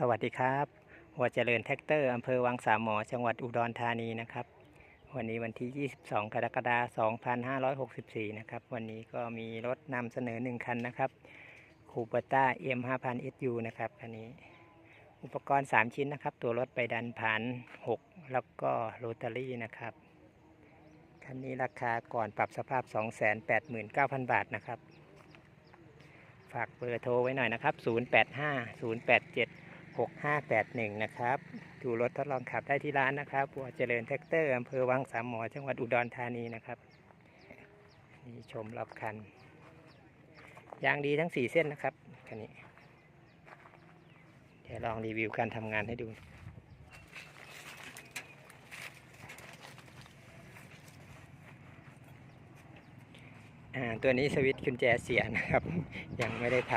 สวัสดีครับหัวเจริญแท็กเตอร์อำเภอวังสามหมอจังหวัดอุดรธานีนะครับ วันนี้วันที่ 22 กรกฎาคม 2564 นะครับ วันนี้ก็มีรถนำเสนอ 1 คันนะครับคูเปต้า M 5000 SU นะครับคันนี้ อุปกรณ์ 3 ชิ้นนะครับ ตัวรถไปดันผ่าน 6 แล้วก็โรตารี่นะครับ คันนี้ราคาก่อนปรับสภาพ 289,000 บาทนะครับฝากเบอร์โทรไว้หน่อยนะครับ 085 087 6581 นะครับ ดูรถทดลองขับได้ที่ร้านนะครับบัวเจริญแท็กเตอร์อำเภอวังสามหมอ จังหวัดอุดรธานีนะครับ นี่ชมรอบคัน ยางดีทั้ง 4 เส้นนะครับคันนี้ เดี๋ยวลองรีวิวการทำงานให้ดูตัวนี้สวิตช์กุญแจเสียนะครับ ยังไม่ได้ท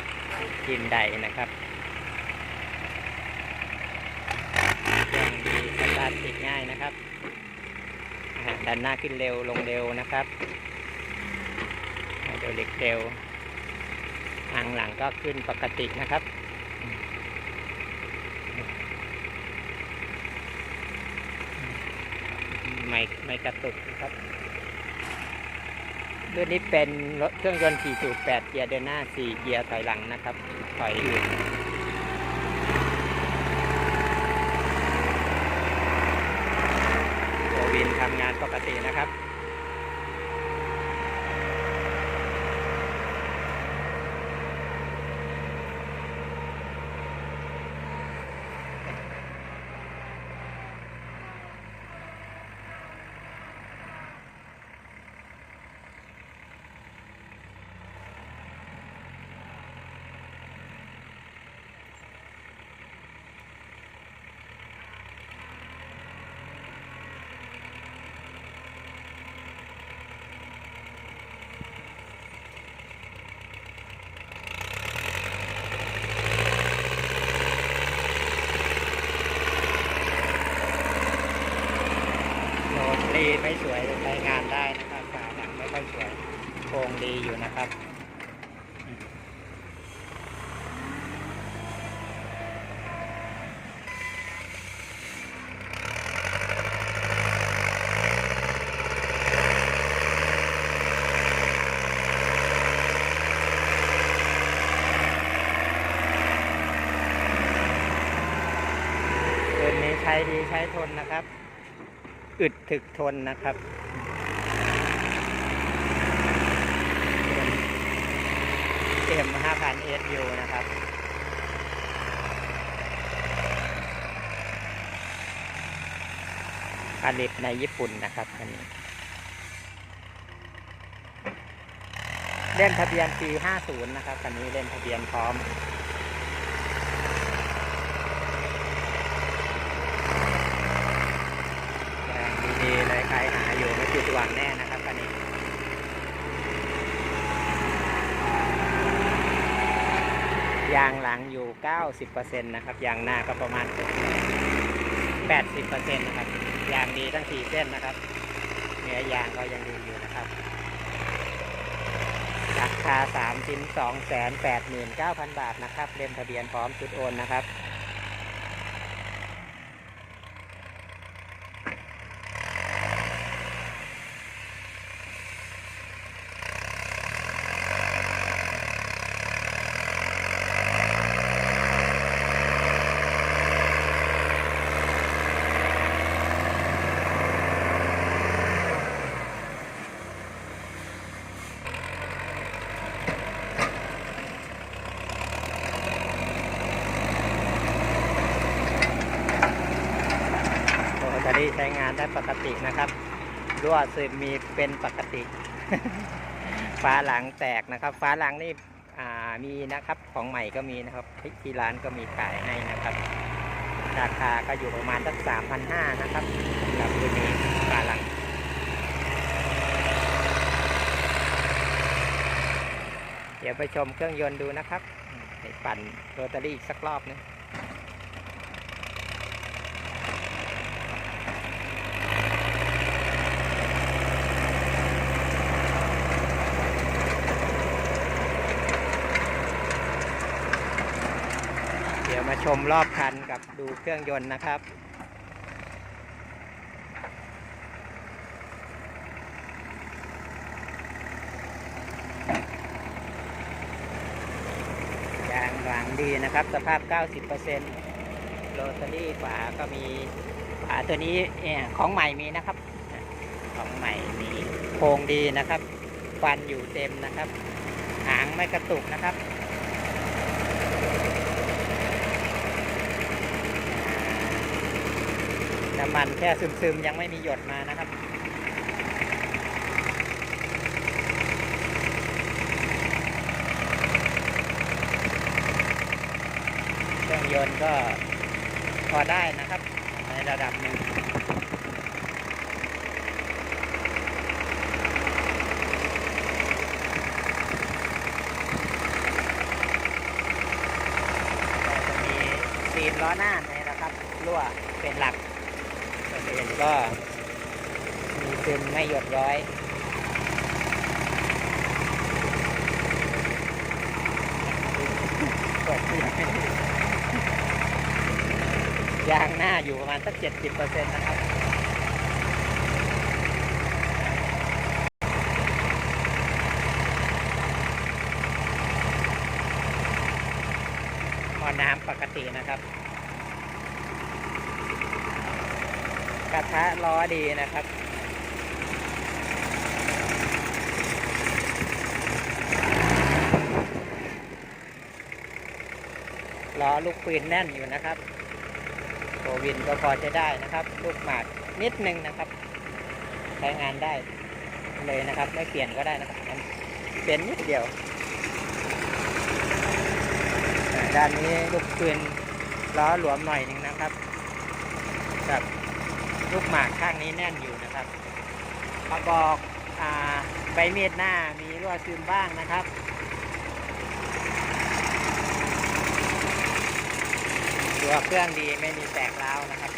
ำกินใดนะครับยังดีสตาร์ทติดง่าย นะครับอ่าดันหน้าขึ้นเร็วลงเร็วนะครับไฮดรอลิกเร็วทางหลังก็ขึ้นปกตินะครับไม่ไม่กระตุกนะครับรุ่นนี้เป็นรถเครื่องยนต์4สูบ8เกียร์เดินหน้า 4 เกียร์ถอยหลังนะครับ ถอยอื่นตั วินทำงานปกตินะครับ โรตารีไม่สวยใช้งานได้นะครับฝาหลังไม่ค่อยสวยโครงดี อยู่นะครับตัวนี้ใช้ดีใช้ทนนะครับ อึดถึกทนนะครับ เอ็มห้าพันเอสยูนะครับ ผลิตในญี่ปุ่นนะครับอันนี้ เล่นทะเบียนปี 50 นะครับคันนี้เล่นทะเบียนพร้อมอย่างดีๆเลยใครหาอยู่ไม่ผิดหวังแน่นะครับคันนี้ ยางหลังอยู่ 90%นะครับ ยางหน้าก็ประมาณ 80%นะครับ ยางดีทั้ง 4 เส้นนะครับ เนื้อยางก็ยังดีอยู่นะครับ ราคา3ชิ้น289,000 บาทนะครับ เล่มทะเบียนพร้อมชุดโอนนะครับ โรี่ใช้งานได้ปกตินะครับรั่วซึมมีเป็นปกติฟ้าหลังแตกนะครับ ฟ้าหลังนี่มีนะครับของใหม่ก็มีนะครับที่ร้านก็มีขายให้นะครับ ราคาก็อยู่ประมาณสักสามพันห้านะครับสำหรับตัวนี้ฟ้าหลังเดี๋ยวไปชมเครื่องยนต์ดูนะครับ ปั่นโรตารี่อีกสักรอบนึง ดี๋ยวมา ชมรอบคันกับดูเครื่องยนต์นะครับ ยางหลังดีนะครับ สภาพ 90%โรตารี่ฝาก็มีฝาตัวนี้ของใหม่มีนะครับ ของใหม่มีโครงดีนะครับ ฟันอยู่เต็มนะครับ หางไม่กระตุกนะครับ น้ำมันแค่ซึมๆ ยังไม่มีหยดมานะครับ เครื่องยนต์ก็พอได้นะครับ ในระดับหนึ่งจะมีซีล้อหน้าในนะครับรั่วเป็นหลัก ส่วนอื่นก็มีซึมไม่หยดย้อยเปิดเสียงไม่ได้ยางหน้าอยู่ประมาณสักเจ็ดสิบเปอร์เซ็นต์นะครับหม้อน้ำปกตินะครับ กระทะล้อดีนะครับล้อลูกปืนแน่นอยู่นะครับโววินก็พอจะได้นะครับ ลูกหมากนิดนึงนะครับ ใช้งานได้เลยนะครับ ไม่เปลี่ยนก็ได้นะครับมันเป็นนิดเดียว ด้านนี้ลูกปืนล้อหลวมหน่อยหนึ่งนะครับกับ ลูกหมากข้างนี้แน่นอยู่นะครับกระบอกอใบมีดหน้ามีรั่วซึมบ้างนะครับตัวเครื่องดีไม่มีแตกร้าวนะครับ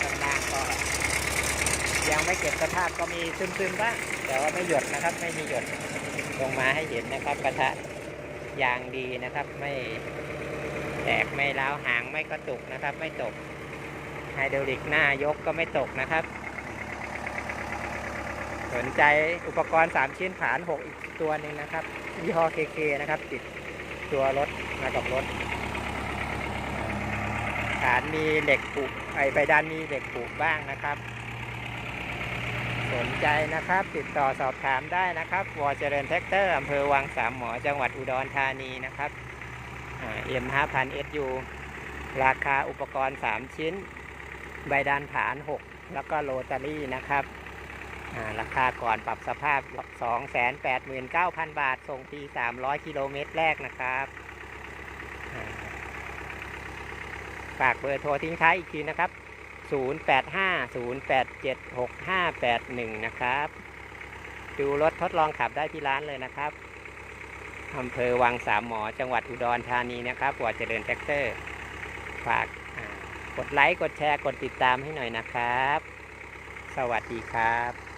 ข้างล่างก็ยังไม่เก็บสภาพก็มีซึมๆบ้างแต่ว่าไม่หยดนะครับ ไม่มีหยดลงมาให้เห็นนะครับ กระทะยางดีนะครับ ไม่แตกไม่ร้าวหางไม่กระตุกนะครับ ไม่ตก ไฮดรอลิกหน้ายกก็ไม่ตกนะครับ สนใจอุปกรณ์ 3 ชิ้นผาน 6 อีกตัวหนึ่งนะครับยี่ห้อ KK นะครับ ติดตัวรถมากับรถ ฐานมีเหล็กปุไอไปด้านมีเหล็กปุบ้างนะครับ สนใจนะครับติดต่อสอบถามได้นะครับวอเจริญแท็กเตอร์อำเภอวังสามหมอจังหวัดอุดรธานีนะครับเอ็มห้าพันเอสยูราคาอุปกรณ์ 3 ชิ้น ใบดานผาน 6 แล้วก็โรตารี่นะครับราคาก่อนปรับสภาพ 289,000 บาท ส่งฟรี300 กิโลเมตรแรกนะครับฝากเบอร์โทรทิ้งท้ายอีกทีนะครับ 0850876581 นะครับ ดูรถทดลองขับได้ที่ร้านเลยนะครับอำเภอวังสามหมอ จังหวัดอุดรธานีนะครับวเจริญแท็กเตอร์ ฝาก กดไลค์ กดแชร์ กดติดตามให้หน่อยนะครับ สวัสดีครับ